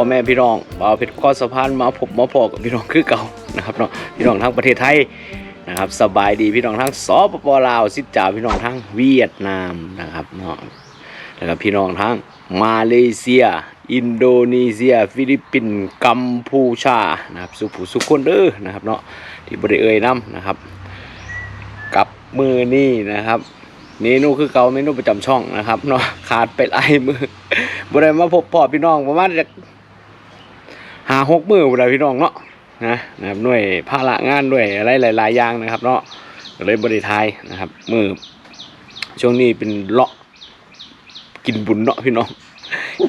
พ่อแม่พี่น้องบ่าวเพชรข้อสะพานมาพบมาพอกับพี่น้องคือเก่านะครับเนาะพี่น้องทั้งประเทศไทยนะครับสบายดีพี่น้องทั้งสปปลาวสิจ่าพี่น้องทั้งเวียดนามนะครับเนาะแล้วก็พี่น้องทั้งมาเลเซีย อินโดนีเซีย ฟิลิปปินส์กัมพูชานะครับสุผูสุขคนเด้อนะครับเนาะที่บริเอ่ยน้ำนะครับ กับมือนี่นะครับเมนูคือเก่าเมนูประจำช่องนะครับเนาะขาดไปหลายมือบ่ได้มาพบพ่อพี่น้องประมาณจะ หาหกมือบ่ได้พี่น้องเนาะนะนะครับหน่วยภาระงานด้วยอะไรหลาย ๆ อย่างนะครับเนาะก็เลยบ่ไทายนะครับ มือช่วงนี้เป็นเลาะกินบุญเนาะพี่น้อง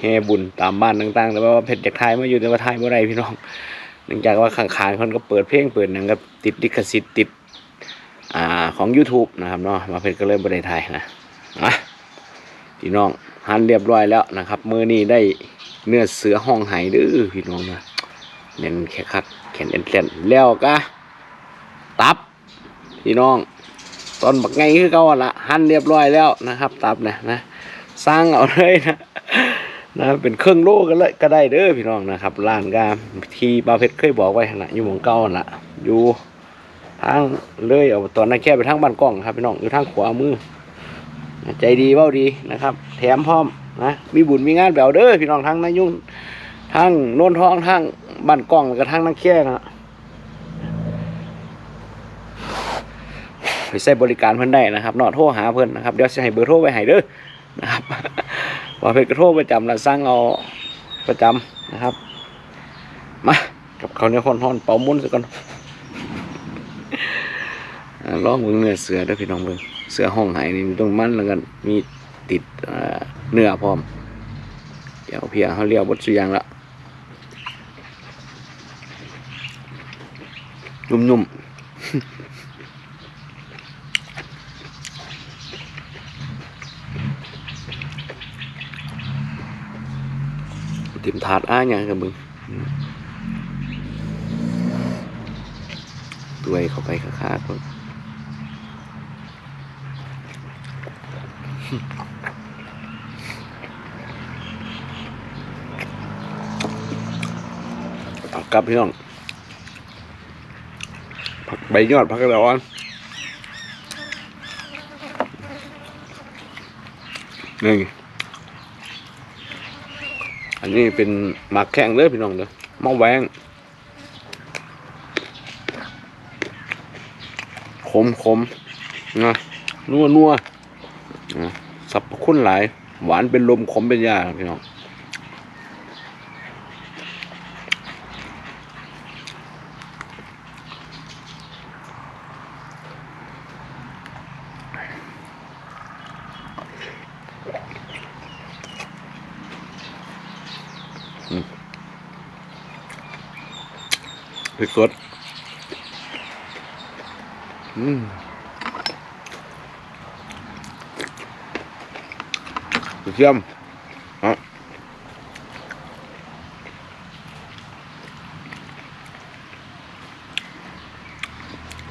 แห่บุญตามบ้านต่างๆแต่ว่าเพชรจากไทยมาอยู่แต่ว่าไทยบ่อได้พี่น้องเนื่องจากว่าข้างๆคนก็เปิดเพลงเปิดหนังก็ติดลิขสิทธิ์ติดอ่าของ YouTube นะครับเนาะมาเพชรก็เลยบริไทยนะอะพี่น้องหันเรียบร้อยแล้วนะครับ มือนี้ได้ เนื้อเสือห้องไห้เดื้อพี่น้องนะเน้นแค่คักแขนเอ็นเนแล้วก็ตับ พี่น้อง ตอนบักไงคือเก่าหั่นละหั่นเรียบร้อยแล้วนะครับ ตับเนี่ยนะสร้างเอาเลยนะนะเป็นเครื่องโลกันเลยก็ได้เด้อพี่น้องนะครับร้านกาที่บาเพชรเคยบอกไว้หั่นละอยู่หมองเก่าหั่นละอยู่ทางเลยเอาตอนนั้นแค่ไปทางบ้านกล้องครับพี่น้องอยู่ทางขวามือ ใจดีเว้าดีนะครับ แถมพร้อม นะมีบุญมีงานแบบเด้อพี่น้องทั้งนายุ่งทั้งโน่นท้องทั้งบ้านกล้องแล้วก็ทั้งนักแค่นะไปใช้บริการเพิ่นได้นะครับนอโทรหาเพิ่นนะครับเดี๋ยวจะให้เบอร์โทรไว้ให้เด้อนะครับว่าเพิ่นก็โทรประจำแล้วสั่งเอาประจำนะครับ มากับเขาเนี่ยคนฮ้อนๆเป่ามุ้นซะก่อนอ่าลองเบิ่งเนื้อเสือเด้อพี่น้องเบิ่งเสือห้องไหนี่มันต้องมันแล้วกันมีติดอ่า เนื้อพร้อม เดี๋ยวเพียเขาเรียกบดสุยางละนุ่มๆติมถาดอ้าหยังกับมึงตัวเข้าไปค้าๆคน กกับพี่น้องผักใบยอดผักกระดอนนี่อันนี้เป็นหมักแข้งเด้อพี่น้องเด้อมะแวงขมขมนะนัวนัวนะสรรพคุณหลาย หวานเป็นลมขมเป็นยาพี่น้อง พริกสดอืมกระเทียมฮะ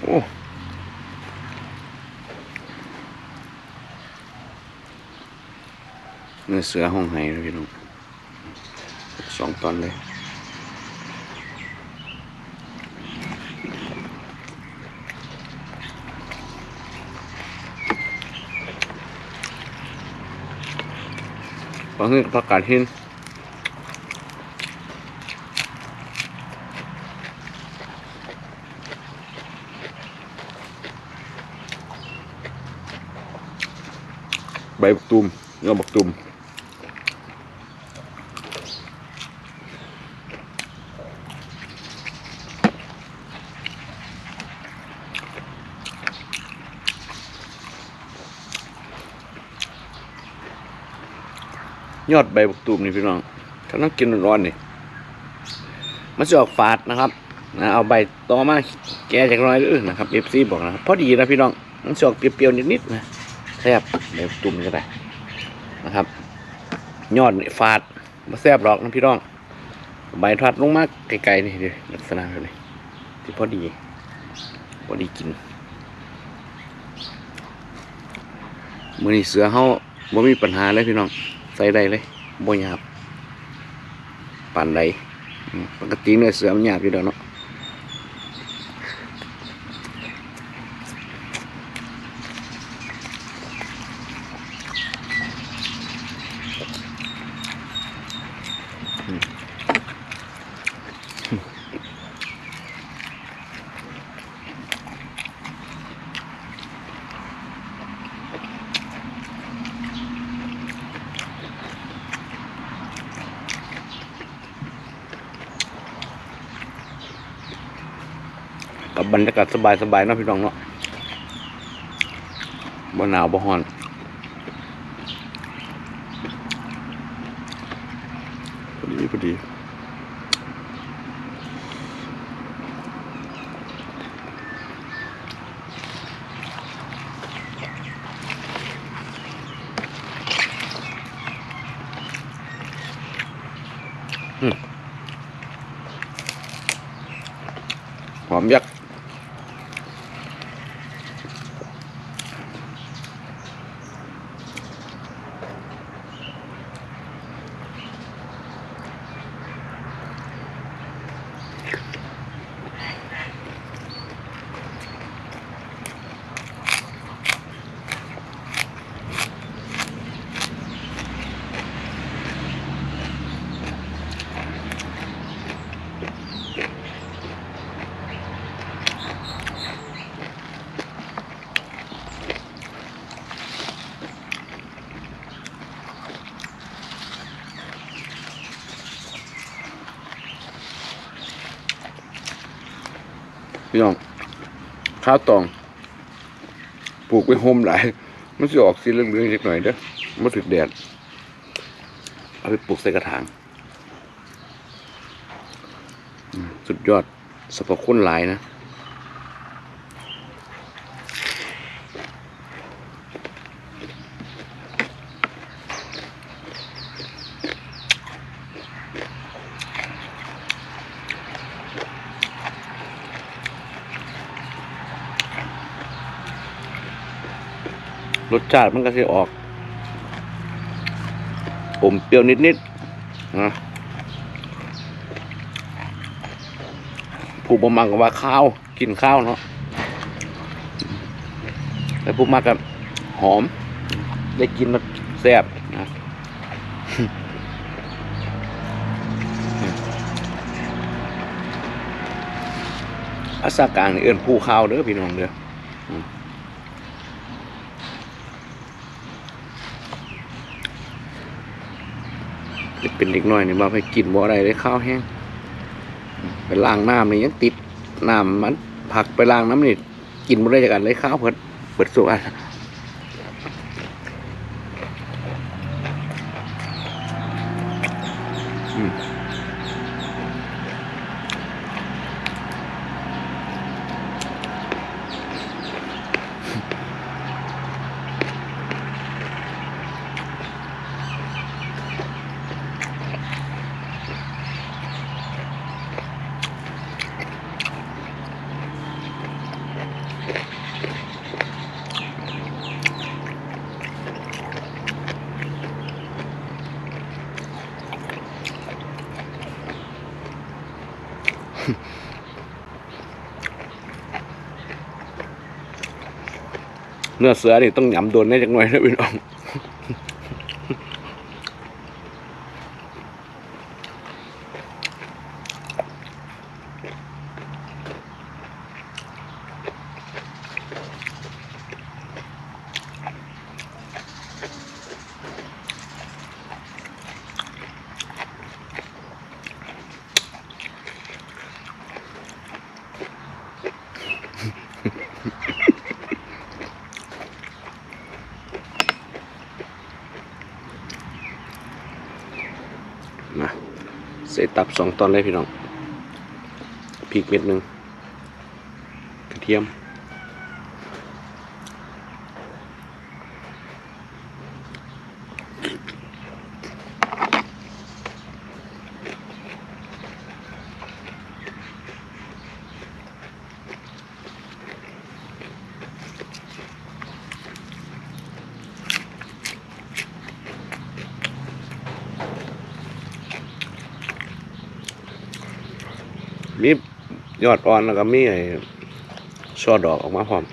โอ้เนื้อเสือห้องไห้นะพี่น้องสองตอนเลย บางทีผักกาดหินใบบักตุมเนื้อบักตุม ยอดใบบักตุมนี่พี่น้องถ้าต้องกินร้อนๆนี่มันจะออกฝาดนะครับนะเอาใบตอมาแกะจากน้อยเด้อนะครับเอฟซีบอกนะพอดีนะพี่น้องมันจะออกเปรี้ยวๆนิดๆนะแซ่บใบบักตุมก็ได้นะครับ ยอดนี่ฝาดมาแซ่บหรอกนะพี่น้อง ใบทอดลงมากไกลๆนี่เดี๋ยวลักษณะแบบนี้ที่พอดีพอดีกินมือนี้เสือเขาบ่มีปัญหาเลยพี่น้อง ใส่ได้เลยบ่หยาบปานใดอืมปกติเนื้อเสือมันหยาบอยู่แล้วเนาะ บรรยากาศสบายๆเนาะพี่น้องเนาะบ่หนาวบ่ฮ้อนพอดีพอดี พี่น้องข้าวตองปลูกไว้โฮมหลายมันจะออกสีเหลืองๆนิดหน่อยเด้อมันถึกแดดเอาไปปลูกใส่กระถางสุดยอดสรรพคุณหลายนะ รสชาติมันก็จะออก อมเปรี้ยวนิดๆนะผู้บมักก็ว่าข้าว กินข้าวเนาะแต่ผู้มักกับหอม ได้กินมันแซ่บนะอาสากลางนี่เอิ้นผู้ข้าวเด้อพี่น้องเด้อ เป็นเด็กน้อยเนี่ยมาไปกินบ่อะไรได้ข้าวแห้งไปล้างน้ำนี่ยังติดน้ำมันผักไปล้างน้ำนี่กินบ่ได้จากกันเลยข้าวเพิ่นเปิดสุอัน เนื้อเสือนี่ต้องหยำโดนแน่จักหน่อยนะพี่น้อง ส่ตับสองตอนเลยพี่น้องพริกเม็ดหนึ่งกระเทียม Thank. ยอดอ่อนแล้วก็มีไอ้ช่อดอกออกมาพร้อม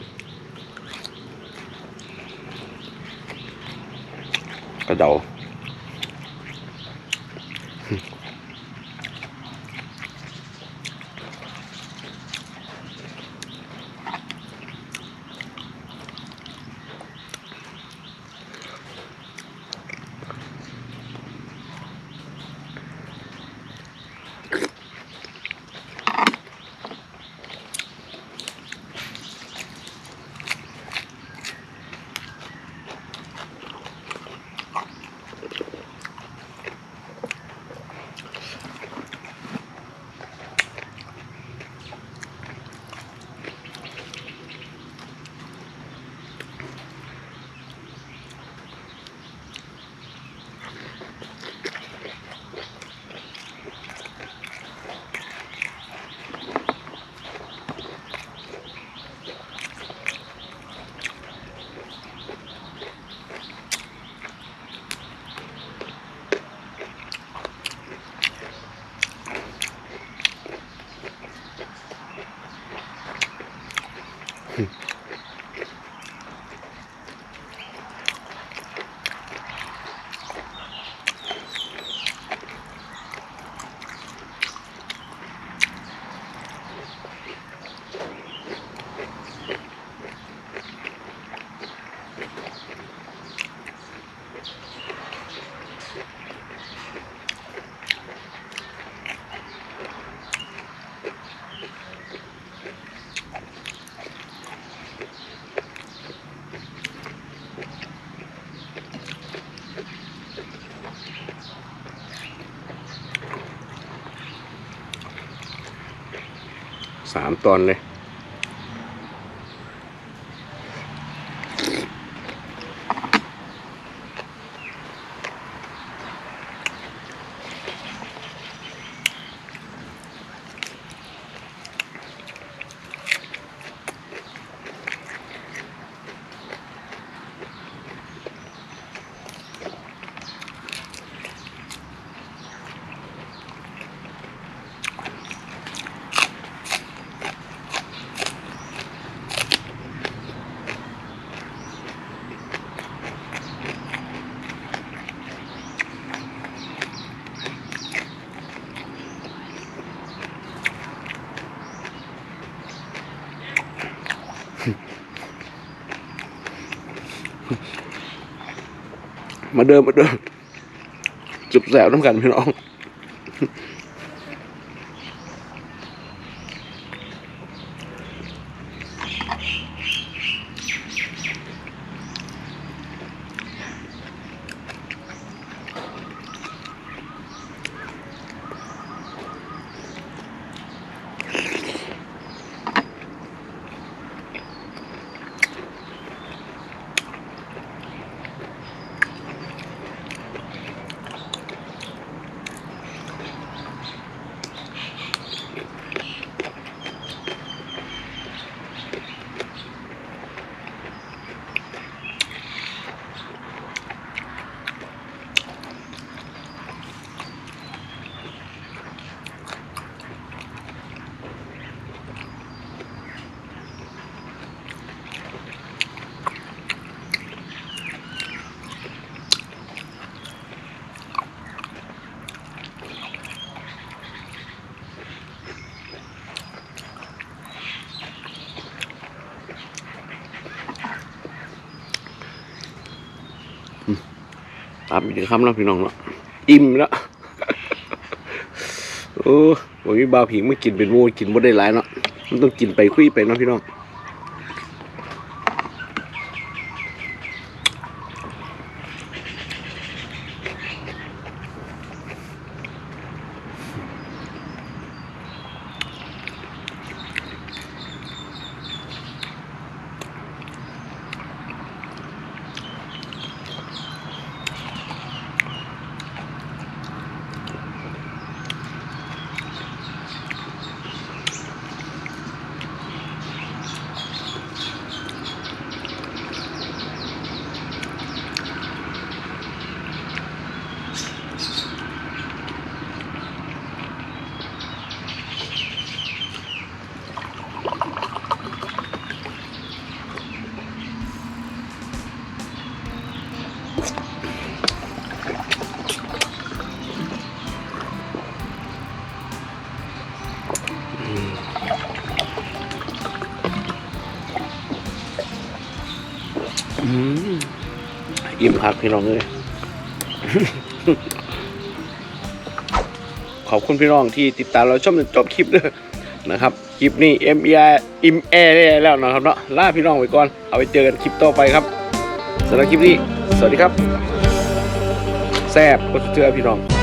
กระเดา สามตอนเลย มาเดิมมาเดิมจุบแสบน้ำกันพี่น้องามอีกคำแล้วพี่น้องเนาะอิ่มแล้วโอ้วันนี้บาผีไม่กินเป็นโมกินบ่ได้หลายเนาะมันต้องกินไปคุยไปเนาะพี่น้อง อิ่มพักพี่น้องเลยขอบคุณพี่น้องที่ติดตามเราชมจนจบคลิปเลยนะครับ คลิปนี้ M E I อิมแอได้แล้วนะครับเนาะลาพี่น้องไปก่อน เอาไปเจอกันคลิปต่อไปครับสำหรับคลิปนี้ สวัสดีครับ แซ่บกดเจอพี่น้อง